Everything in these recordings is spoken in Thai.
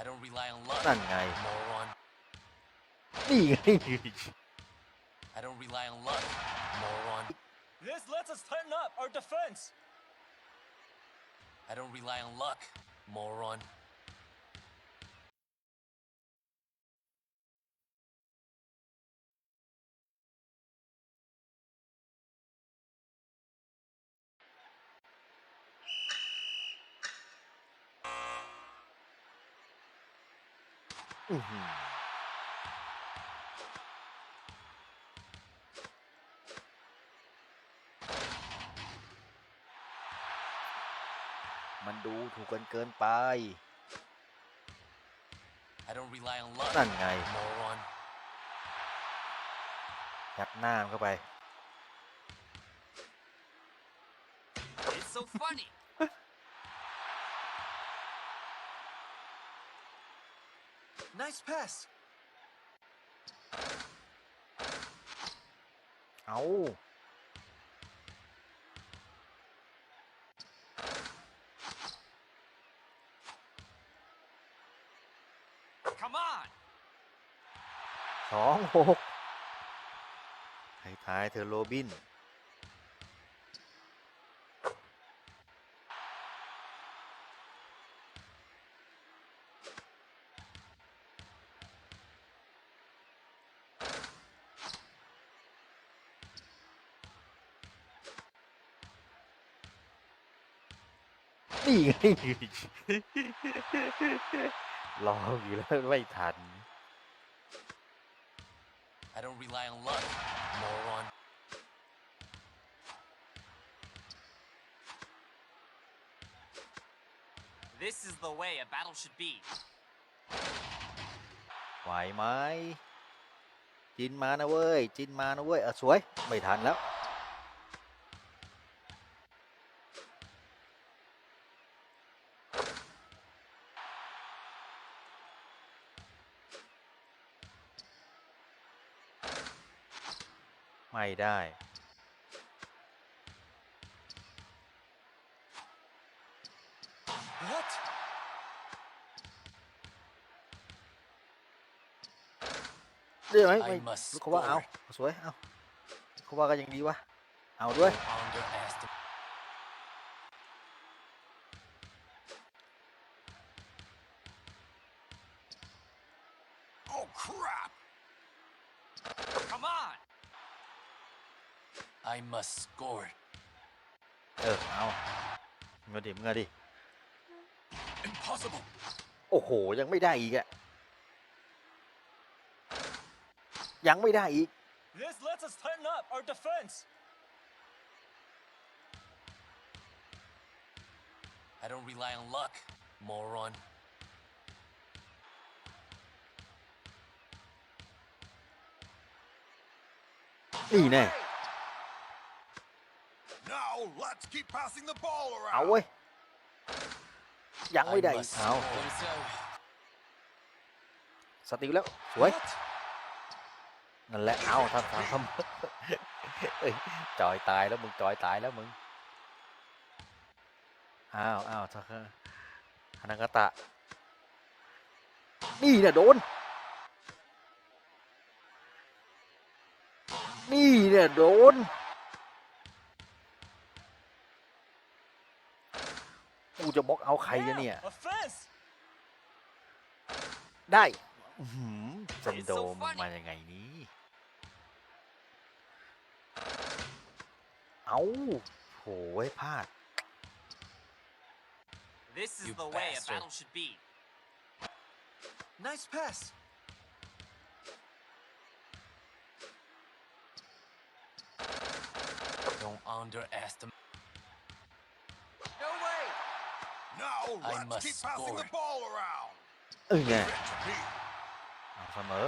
I don't rely on luck. นั่นไง Moron. นี่ไง I don't rely on luck. Moron. This lets us tighten up our defense. I don't rely on luck. Moron. " มันดูถูกกันเกินไป I don't rely on luck. นั่นไง Moron. ยัดหน้ามันเข้าไป It's so funny. Nice pass. เอา Come on. สองหกให้ท้ายเธอโรบิน นี่ไงรออยู่แล้วไม่ทัน I don't rely on luck. Moron. This is the way a battle should be. ไหวไหมจินมานะเว้ย จินมานะเว้ยอะสวย ไม่ทันแล้ว ไม่ได้ What? เรื่องไหมไม่ I must เขาว่าเอา score. สวย เอาเขาว่าก็ยังดีวะ เอาด้วย Don't underestimate. I must score. เออเอาเงินดิเงินดิ Impossible. โอ้โห ยังไม่ได้อีกอะยังไม่ได้อีก This lets us tighten up our defense. I don't rely on luck. Moron. นี่แน่ Now let's keep passing the ball เอา around. เว้ย ยังไม่ I ได้อีก must เอา score. สติลแล้ว สวย What? นั่นแหละ เอาทำทำทำเอ้ยจอยตายแล้วมึงจอยตายแล้วมึง อ้าวอ้าวทักฮานากาตะ นี่เนี่ยโดน นี่เนี่ยโดน กูจะบล็อกเอาใครอะเนี่ย Yeah, a fence. ได้อื้อหือเซน It's โด so มึง funny มายังไงนี้ เอาโหยพลาด This is You the way a bastard. battle should be. Nice pass. Don't underestimate. No way. Now I let's must keep passing the score. ball around. เอ้ยไง Get to me. เอาเสมอ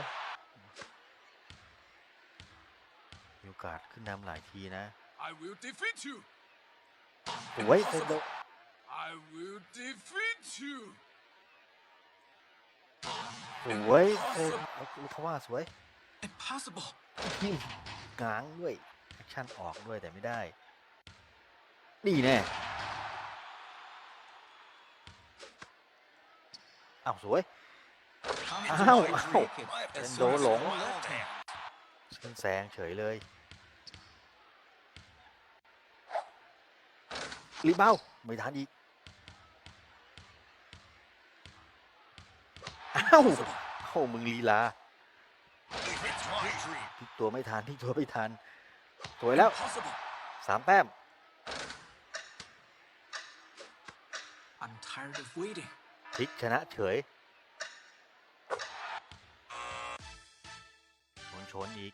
มีโอกาสขึ้นนำหลายทีนะ I will defeat you. สวยเซนโด I will defeat you. สวยเซนเอาลูกเขาว่าสวย Impossible. ง้างด้วยแอคชั่นออกด้วยแต่ไม่ได้นี่แน่ อ้าวสวย Come Ow, to my ow. cricket I have to as Then soon đổ as lộn. my left hand. ขึ้นแซงเฉยเลยรีบเบ้าไม่ทันอีก อ้าวโอ้ามึงลีลา It's my dream. พลิกตัวไม่ทันพลิกตัวไม่ทันสวยแล้ว Impossible. สามแต้ม I'm tired of waiting. พลิกชนะเฉยชนชนอีก